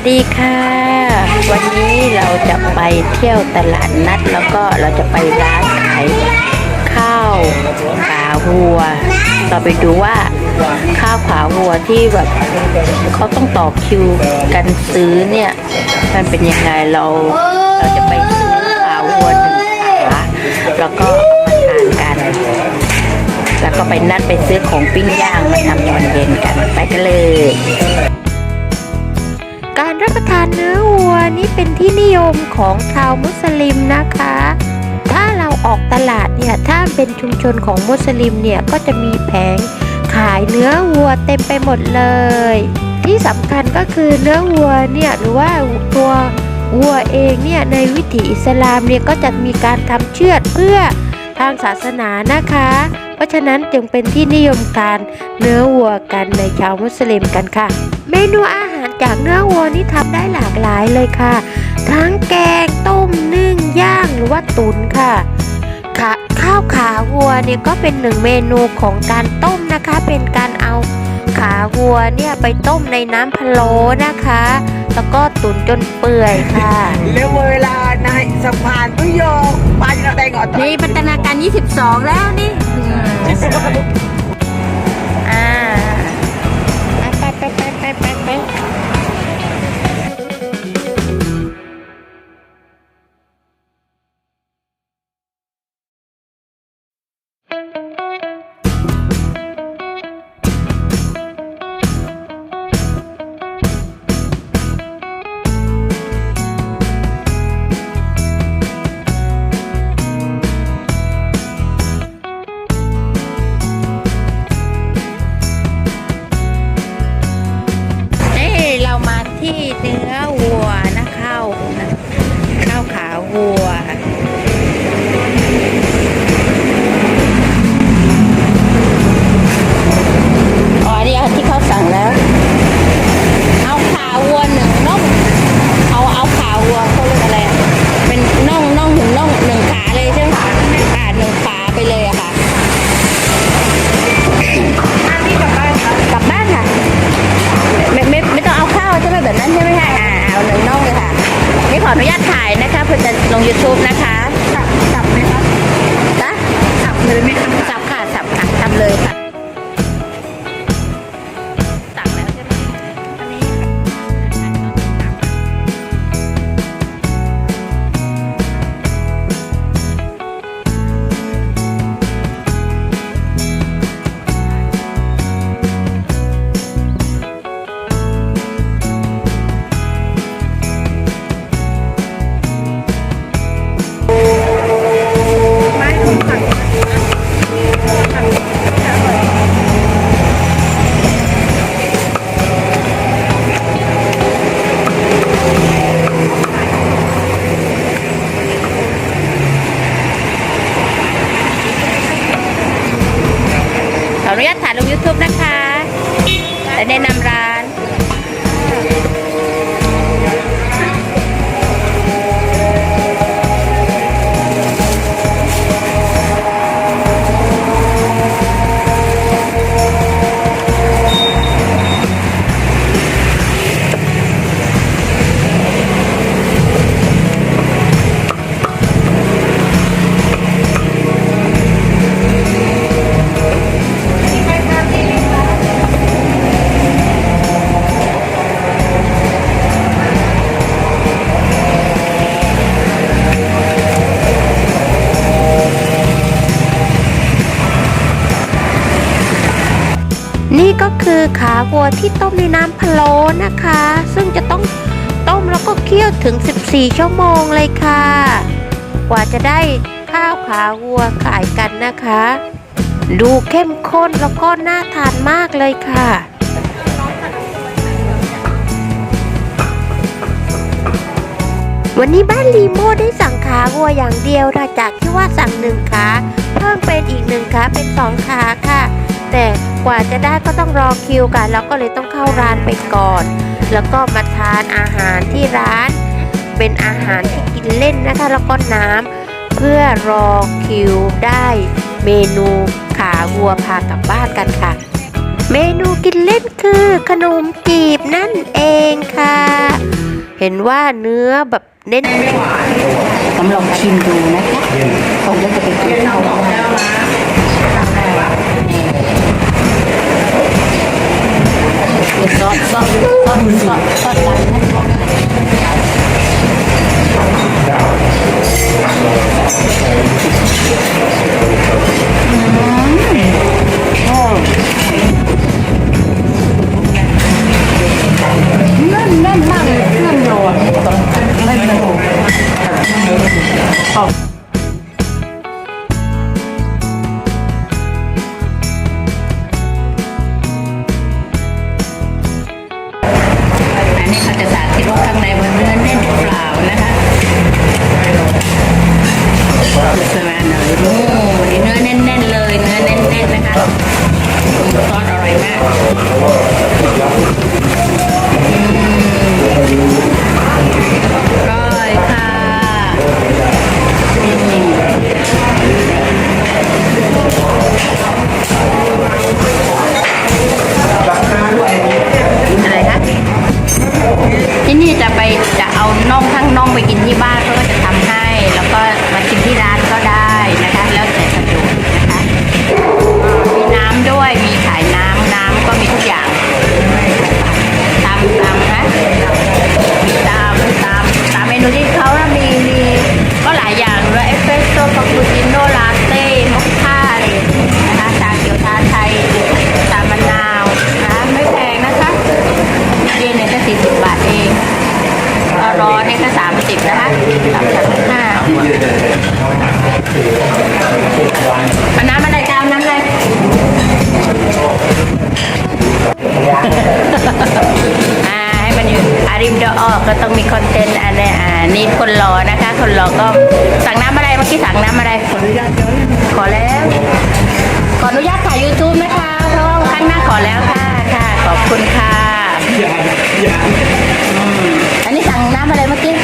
สดีค่ะ วันนี้เราจะไปเที่ยวตลาดนัดแล้วก็เราจะไปร้านขายข้าวขาวัว เราไปดูว่าข้าวขาวัวที่แบบเขาต้องต่อคิวกันซื้อเนี่ย มันเป็นยังไงเราเราจะไปซื้อขาวัวหนึ่งขาแล้วก็มาทานกัน แล้วก็ไปนัดไปซื้อของปิ้งย่างมาทำตอนเย็นกันไปกันเลย รับประทานเนื้อวัวนี่เป็นที่นิยมของชาวมุสลิมนะคะ ถ้าเราออกตลาดเนี่ยถ้าเป็นชุมชนของมุสลิมเนี่ยก็จะมีแผงขายเนื้อวัวเต็มไปหมดเลย ที่สำคัญก็คือเนื้อวัวเนี่ยหรือว่าตัววัวเองเนี่ยในวิถีอิสลามเนี่ยก็จะมีการทำเชือดเพื่อทางศาสนานะคะ เพราะฉะนั้นจึงเป็นที่นิยมการเนื้อวัวกันในชาวมุสลิมกันค่ะ เมนูอาหาร จากเนื้อวัวนี่ทำได้หลากหลายเลยค่ะ ทั้งแกงต้มนึ่งย่างหรือว่าตุ๋นค่ะขาข้าวขาวัวเนี่ยก็เป็นหนึ่งเมนูของการต้มนะคะ เป็นการเอาขาวัวเนี่ยไปต้มในน้ำพะโล้นะคะ แล้วก็ตุ๋นจนเปื่อยค่ะ Level naik sepan tu yo banyak nak tengok tu. นี่พัฒนาการ 22 แล้วนี่ นะคะสับสับไหมคะจ้ะสับเลยไหมคะสับค่ะสับค่ะทำเลยค่ะ วัวที่ต้มในน้ำพะโล้นะคะ ซึ่งจะต้องต้มแล้วก็เคี่ยวถึง 14 ชั่วโมงเลยค่ะ กว่าจะได้ข้าวขาวัวขายกันนะคะ ดูเข้มข้นแล้วก็น่าทานมากเลยค่ะวันนี้บ้านลีโมได้สั่งขาวัวอย่างเดียวค่ะจากที่ว่าสั่งหนึ่งขาเพิ่มเป็นอีกหนึ่งขาเป็นสองขาค่ะ แต่กว่าจะได้ก็ต้องรอคิวกันแล้วก็เลยต้องเข้าร้านไปก่อน แล้วก็มาทานอาหารที่ร้าน เป็นอาหารที่กินเล่นนะคะแล้วก็น้ำเพื่อรอคิวได้เมนูขาวัวพากลับบ้านกันค่ะ เมนูกินเล่นคือขนมจีบนั่นเองค่ะ เห็นว่าเนื้อแบบเน้นผมลองชิมดูนะคะผมจะไปกินข้า วซอสซอสซอสซอสซอสดำนะ อืมอยค่ะนี่อะไรคะที่นี่จะไปจะเอาน่อง อ่าให้มันอยู่อาริมเดออกก็ต้องมีคอนเทนต์อันนี้อ่านี่คนรอนะคะ คนรอก็สั่งน้ำอะไรเมื่อกี้สั่งน้ำอะไร ขออนุญาตขอแล้ว ขออนุญาตถ่าย YouTube นะคะ เพราะว่าครั้งหน้าขอแล้วค่ะค่ะ ขอบคุณค่ะอืมอันนี้สั่งน้ำอะไรเมื่อกี้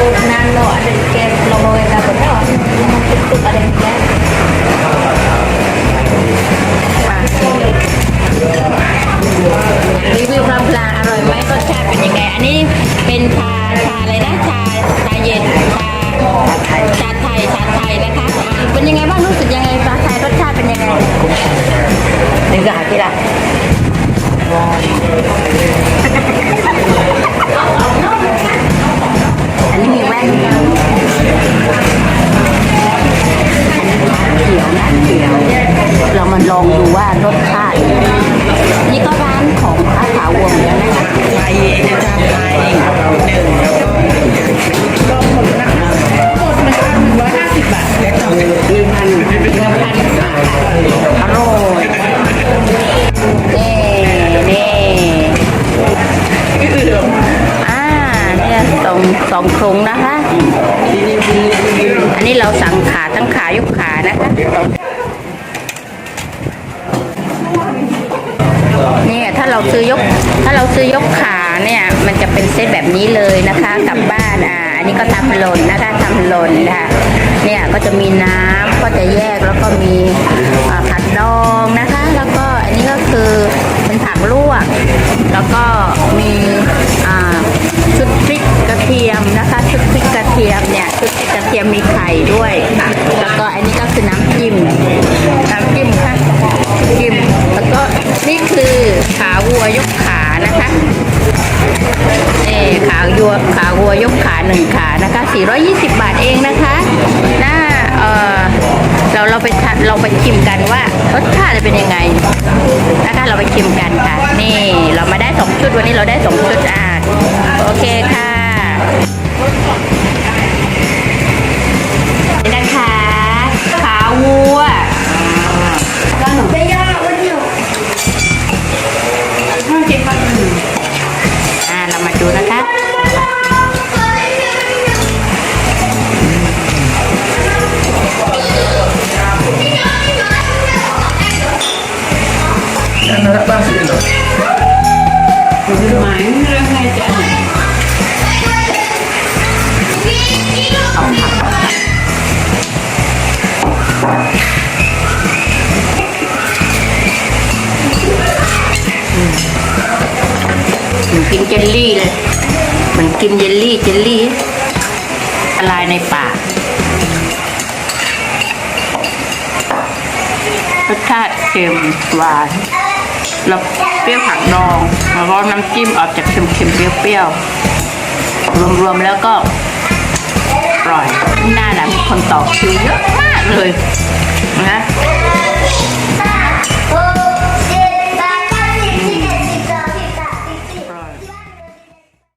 อย่างเงี้ยมารีวิวพลาพลาอร่อยไหมรสชาติเป็นยังไงอันนี้เป็นชาชาอะไรนะชาชาเย็นชาชาไทยชาไทยนะคะเป็นยังไงบ้างรู้สึกยังไงชาไทยรสชาติเป็นยังไงนึกอะพี่ละือยกขาเนี่ยมันจะเป็นเซตแบบนี้เลยนะคะ กลับบ้านอ่าอันนี้ก็ทำหล่นนะคะทำหล่นนะคะเนี่ยก็จะมีน้ำก็จะแยกแล้วก็มีผัดดองนะคะ แล้วก็อันนี้ก็คือเป็นผักลวก แล้วก็มีชุดพริกกระเทียมนะคะ ชุดพริกกระเทียมเนี่ยชุดพริกกระเทียมมีไข่ด้วยแล้วก็อันนี้ก็คือน้ำจิ้มน้ำจิ้มค่ะจิ้มแล้วก็นี่คือขาวัวยกขา นะคะเอขาวัวขาวัวยกขาหนึ่งขานะคะ 420 บาทเองนะคะน่าเออเราเราไปเราไปชิมกันว่ารสชาติจะเป็นยังไงนะคะเราไปชิมกันค่ะ นี่เรามาได้สองชุดวันนี้เราได้สองชุดอะโอเคค่ะ มืนกินเจลลี่เลยหมือนกินเจลลี่เจลลี่ละลายในปากรสชาติเค็มหวานแล้วเปรี้ยวผักดอง แล้วก็น้ำจิ้มออกจากเค็มเค็มเปรี้ยวๆรวมๆแล้วก็อร่อยหน้าหนังคนต่อคิวเยอะมาก เลยนะ